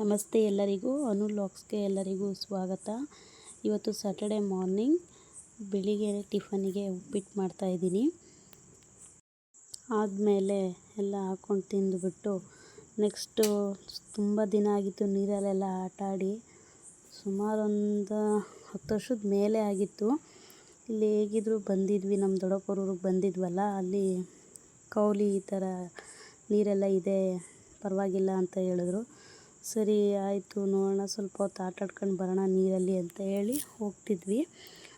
ನಮಸ್ತೆ ಎಲ್ಲರಿಗೂ ಅನು ಲಾಕ್ಸ್ಗೆ ಎಲ್ಲರಿಗೂ ಸ್ವಾಗತ. ಇವತ್ತು ಸ್ಯಾಟರ್ಡೆ ಮಾರ್ನಿಂಗ್ ಬೆಳಿಗ್ಗೆ ಟಿಫನಿಗೆ ಉಪ್ಪಿಟ್ಟು ಮಾಡ್ತಾಯಿದ್ದೀನಿ ಆದಮೇಲೆ ಎಲ್ಲ ಹಾಕ್ಕೊಂಡು ತಿಂದುಬಿಟ್ಟು ನೆಕ್ಸ್ಟು ತುಂಬ ದಿನ ಆಗಿತ್ತು ನೀರಲ್ಲೆಲ್ಲ ಆಟ ಆಡಿ ಸುಮಾರು ಒಂದು ಹತ್ತು ವರ್ಷದ ಮೇಲೆ ಆಗಿತ್ತು. ಇಲ್ಲಿ ಹೇಗಿದ್ರು ಬಂದಿದ್ವಿ ನಮ್ಮ ದೊಡ್ಡಪ್ಪರೂರಿಗೆ ಬಂದಿದ್ವಲ್ಲ, ಅಲ್ಲಿ ಕೌಲಿ ಈ ಥರ ನೀರೆಲ್ಲ ಇದೆ, ಪರವಾಗಿಲ್ಲ ಅಂತ ಹೇಳಿದ್ರು. ಸರಿ, ಆಯಿತು ನೋಡೋಣ. ಸ್ವಲ್ಪ ಹೊತ್ತು ಆಟ ಆಡ್ಕೊಂಡು ಬರೋಣ ನೀರಲ್ಲಿ ಅಂತ ಹೇಳಿ ಹೋಗ್ತಿದ್ವಿ.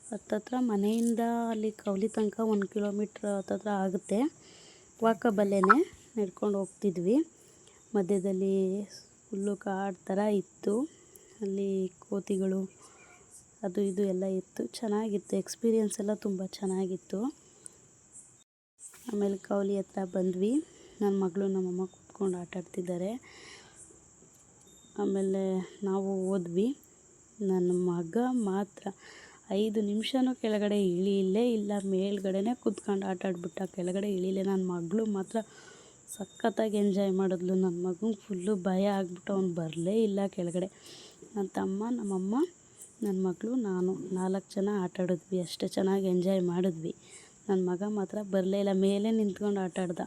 ಹತ್ತತ್ರ ಮನೆಯಿಂದ ಅಲ್ಲಿ ಕೌಲಿ ತನಕ ಒಂದು ಕಿಲೋಮೀಟ್ರ್ ಹತ್ತತ್ರ ಆಗುತ್ತೆ. ವಾಕಬಲ್ಲೇ ನಡ್ಕೊಂಡು ಹೋಗ್ತಿದ್ವಿ. ಮಧ್ಯದಲ್ಲಿ ಹುಲ್ಲು ಕಾಡು ಥರ ಇತ್ತು. ಅಲ್ಲಿ ಕೋತಿಗಳು ಅದು ಇದು ಎಲ್ಲ ಇತ್ತು. ಚೆನ್ನಾಗಿತ್ತು. ಎಕ್ಸ್ಪೀರಿಯನ್ಸ್ ಎಲ್ಲ ತುಂಬ ಚೆನ್ನಾಗಿತ್ತು. ಆಮೇಲೆ ಕೌಲಿ ಹತ್ರ ಬಂದ್ವಿ. ನನ್ನ ಮಗಳು ನಮ್ಮಮ್ಮ ಕೂತ್ಕೊಂಡು ಆಟ ಆಡ್ತಿದ್ದಾರೆ. ಆಮೇಲೆ ನಾವು ಹೋದ್ವಿ ನನ್ನ ಮಗ ಮಾತ್ರ ಐದು ನಿಮಿಷನೂ ಕೆಳಗಡೆ ಇಳೀಲೇ ಇಲ್ಲ. ಮೇಲ್ಗಡೆನೇ ಕೂತ್ಕೊಂಡು ಆಟ ಆಡ್ಬಿಟ್ಟ. ಕೆಳಗಡೆ ಇಳಿಲೇ ನನ್ನ ಮಗಳು ಮಾತ್ರ ಸಖತ್ತಾಗಿ ಎಂಜಾಯ್ ಮಾಡಿದ್ಲು. ನನ್ನ ಮಗಂಗೆ ಫುಲ್ಲು ಭಯ ಆಗ್ಬಿಟ್ಟು ಅವ್ನು ಬರಲೇ ಇಲ್ಲ ಕೆಳಗಡೆ. ನನ್ನ ತಮ್ಮ, ನಮ್ಮಮ್ಮ, ನನ್ನ ಮಗಳು, ನಾನು ನಾಲ್ಕು ಜನ ಆಟ ಆಡಿದ್ವಿ. ಅಷ್ಟೇ ಚೆನ್ನಾಗಿ ಎಂಜಾಯ್ ಮಾಡಿದ್ವಿ. ನನ್ನ ಮಗ ಮಾತ್ರ ಬರಲೇ ಇಲ್ಲ. ಮೇಲೆ ನಿಂತ್ಕೊಂಡು ಆಟ ಆಡ್ದ.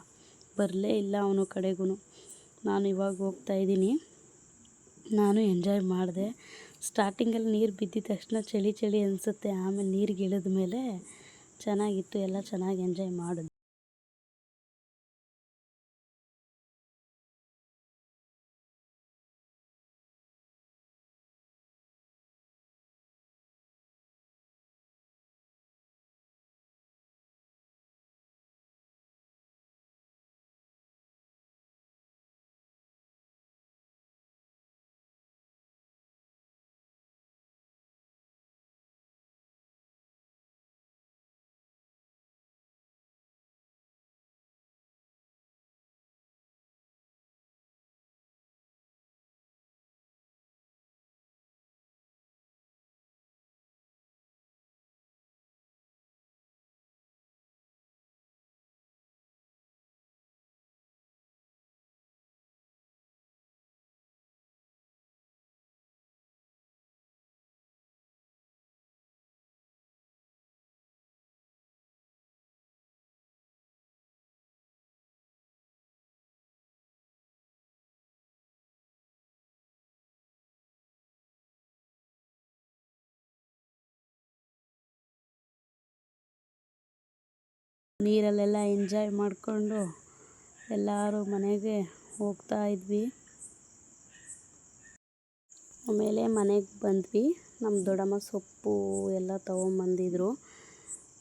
ಬರಲೇ ಇಲ್ಲ ಅವನು ಕಡೆಗೂ ನಾನು ಇವಾಗ ಹೋಗ್ತಾಯಿದ್ದೀನಿ ನಾನು ಎಂಜಾಯ್ ಮಾಡಿದೆ. ಸ್ಟಾರ್ಟಿಂಗಲ್ಲಿ ನೀರು ಬಿದ್ದಿದ ತಕ್ಷಣ ಚಳಿ ಚಳಿ ಅನಿಸುತ್ತೆ. ಆಮೇಲೆ ನೀರಿಗೆ ಇಳಿದ ಮೇಲೆ ಚೆನ್ನಾಗಿತ್ತು. ಎಲ್ಲ ಚೆನ್ನಾಗಿ ಎಂಜಾಯ್ ಮಾಡಿದ್ವಿ ನೀರಲ್ಲೆಲ್ಲ ಎಂಜಾಯ್ ಮಾಡಿಕೊಂಡು ಎಲ್ಲರೂ ಮನೆಗೆ ಹೋಗ್ತಾ ಇದ್ವಿ. ಆಮೇಲೆ ಮನೆಗೆ ಬಂದ್ವಿ. ನಮ್ಮ ದೊಡ್ಡಮ್ಮ ಸೊಪ್ಪು ಎಲ್ಲ ತೊಗೊಂಬಂದಿದ್ರು.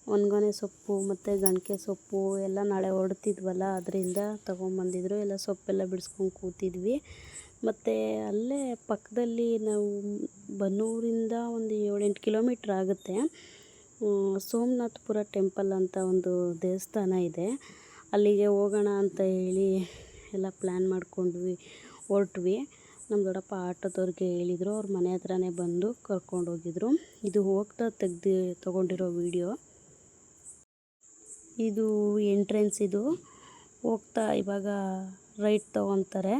ಒಣಗೊನೆ ಸೊಪ್ಪು ಮತ್ತು ಗಣಕೆ ಸೊಪ್ಪು ಎಲ್ಲ ನಾಳೆ ಹೊಡ್ತಿದ್ವಲ್ಲ ಅದರಿಂದ ತೊಗೊಂಬಂದಿದ್ರು. ಎಲ್ಲ ಸೊಪ್ಪೆಲ್ಲ ಬಿಡಿಸ್ಕೊಂಡು ಕೂತಿದ್ವಿ. ಮತ್ತು ಅಲ್ಲೇ ಪಕ್ಕದಲ್ಲಿ ನಾವು ಬನ್ನೂರಿಂದ ಒಂದು ಏಳೆಂಟು ಕಿಲೋಮೀಟ್ರ್ ಆಗುತ್ತೆ. ಸೋಮನಾಥಪುರ ಟೆಂಪಲ್ ಅಂತ ಒಂದು ದೇವಸ್ಥಾನ ಇದೆ. ಅಲ್ಲಿಗೆ ಹೋಗೋಣ ಅಂತ ಹೇಳಿ ಎಲ್ಲ ಪ್ಲ್ಯಾನ್ ಮಾಡ್ಕೊಂಡ್ವಿ, ಹೊರಟ್ವಿ. ನಮ್ಮ ದೊಡ್ಡಪ್ಪ ಆಟೋದವ್ರಿಗೆ ಹೇಳಿದರು, ಅವ್ರ ಮನೆ ಹತ್ರನೇ ಬಂದು ಕರ್ಕೊಂಡೋಗಿದ್ರು ಇದು ಹೋಗ್ತಾ ತೆಗ್ದು ತೊಗೊಂಡಿರೋ ವೀಡಿಯೋ. ಇದು ಎಂಟ್ರೆನ್ಸ್ ಇದು. ಹೋಗ್ತಾ ಇವಾಗ ರೈಟ್ ತೊಗೊತಾರೆ.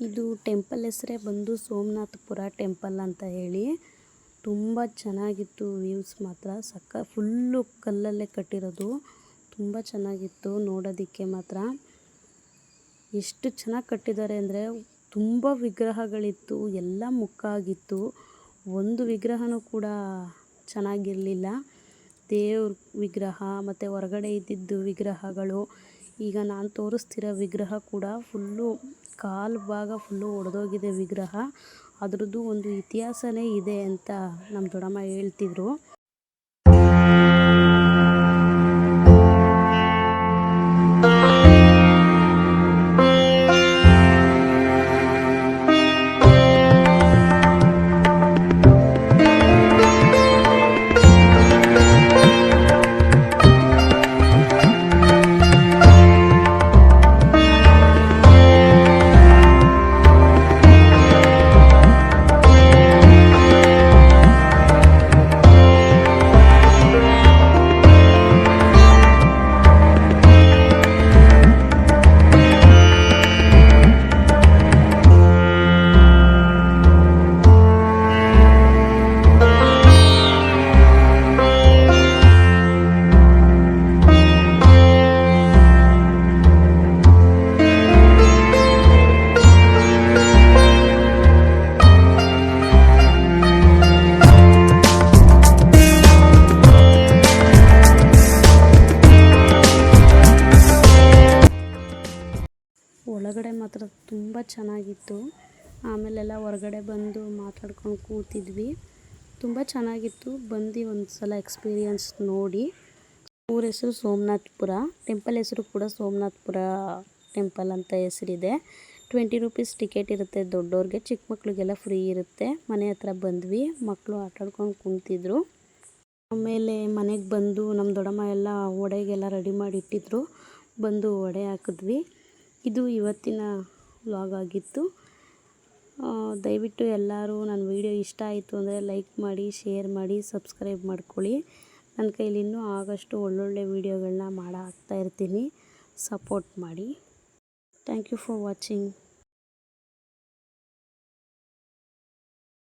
ಇದು ಟೆಂಪಲ್ ಹೆಸರೇ ಬಂದು ಸೋಮನಾಥಪುರ ಟೆಂಪಲ್ ಅಂತ ಹೇಳಿ. ತುಂಬ ಚೆನ್ನಾಗಿತ್ತು ವ್ಯೂಸ್ ಮಾತ್ರ. ಸಕ್ಕ, ಫುಲ್ಲು ಕಲ್ಲಲ್ಲೇ ಕಟ್ಟಿರೋದು. ತುಂಬ ಚೆನ್ನಾಗಿತ್ತು ನೋಡೋದಕ್ಕೆ ಮಾತ್ರ. ಎಷ್ಟು ಚೆನ್ನಾಗಿ ಕಟ್ಟಿದ್ದಾರೆ ಅಂದರೆ ತುಂಬ ವಿಗ್ರಹಗಳಿತ್ತು, ಎಲ್ಲ ಮುಕ್ಕಾಗಿತ್ತು. ಒಂದು ವಿಗ್ರಹನೂ ಕೂಡ ಚೆನ್ನಾಗಿರಲಿಲ್ಲ. ದೇವ್ರ ವಿಗ್ರಹ, ಮತ್ತು ಹೊರಗಡೆ ಇದ್ದಿದ್ದು ವಿಗ್ರಹಗಳು. ಈಗ ನಾನು ತೋರಿಸ್ತಿರೋ ವಿಗ್ರಹ ಕೂಡ ಫುಲ್ಲು ಕಾಲು ಭಾಗ ಫುಲ್ಲು ಒಡೆದೋಗಿದೆ ವಿಗ್ರಹ. ಅದರದ್ದು ಒಂದು ಇತಿಹಾಸನೇ ಇದೆ ಅಂತ ನಮ್ಮ ದೊಡ್ಡಮ್ಮ ಹೇಳ್ತಿದ್ರು. ಒಳಗಡೆ ಮಾತ್ರ ತುಂಬ ಚೆನ್ನಾಗಿತ್ತು. ಆಮೇಲೆಲ್ಲ ಹೊರಗಡೆ ಬಂದು ಮಾತಾಡ್ಕೊಂಡು ಕೂತಿದ್ವಿ. ತುಂಬ ಚೆನ್ನಾಗಿತ್ತು. ಬಂದು ಒಂದು ಸಲ ಎಕ್ಸ್ಪೀರಿಯನ್ಸ್ ನೋಡಿ. ಊರ ಹೆಸರು ಸೋಮನಾಥ್ಪುರ ಟೆಂಪಲ್ ಹೆಸರು ಕೂಡ ಸೋಮನಾಥ್ಪುರ ಟೆಂಪಲ್ ಅಂತ ಹೆಸರಿದೆ. ಟ್ವೆಂಟಿ ರುಪೀಸ್ ಟಿಕೆಟ್ ಇರುತ್ತೆ ದೊಡ್ಡವ್ರಿಗೆ ಚಿಕ್ಕ ಮಕ್ಳಿಗೆಲ್ಲ ಫ್ರೀ ಇರುತ್ತೆ. ಮನೆ ಹತ್ರ ಬಂದ್ವಿ ಮಕ್ಕಳು ಆಟಾಡ್ಕೊಂಡು ಕುಂತಿದ್ರು. ಆಮೇಲೆ ಮನೆಗೆ ಬಂದು ನಮ್ಮ ದೊಡ್ಡಮ್ಮ ಎಲ್ಲ ಒಡೆಗೆಲ್ಲ ರೆಡಿ ಮಾಡಿ ಇಟ್ಟಿದ್ರು. ಬಂದು ಒಡೆ ಹಾಕಿದ್ವಿ. ಇದು ಇವತ್ತಿನ ವ್ಲಾಗ್ ಆಗಿತ್ತು. ದಯವಿಟ್ಟು ಎಲ್ಲರೂ ನನ್ನ ವಿಡಿಯೋ ಇಷ್ಟ ಆಯಿತು ಅಂದರೆ ಲೈಕ್ ಮಾಡಿ ಶೇರ್ ಮಾಡಿ ಸಬ್ಸ್ಕ್ರೈಬ್ ಮಾಡ್ಕೊಳ್ಳಿ. ನನ್ನ ಕೈಲಿ ಇನ್ನೂ ಆಗಷ್ಟು ಒಳ್ಳೊಳ್ಳೆ ವೀಡಿಯೋಗಳನ್ನ ಮಾಡಾಕ್ತಾ ಇರ್ತೀನಿ. ಸಪೋರ್ಟ್ ಮಾಡಿ. Thank you for watching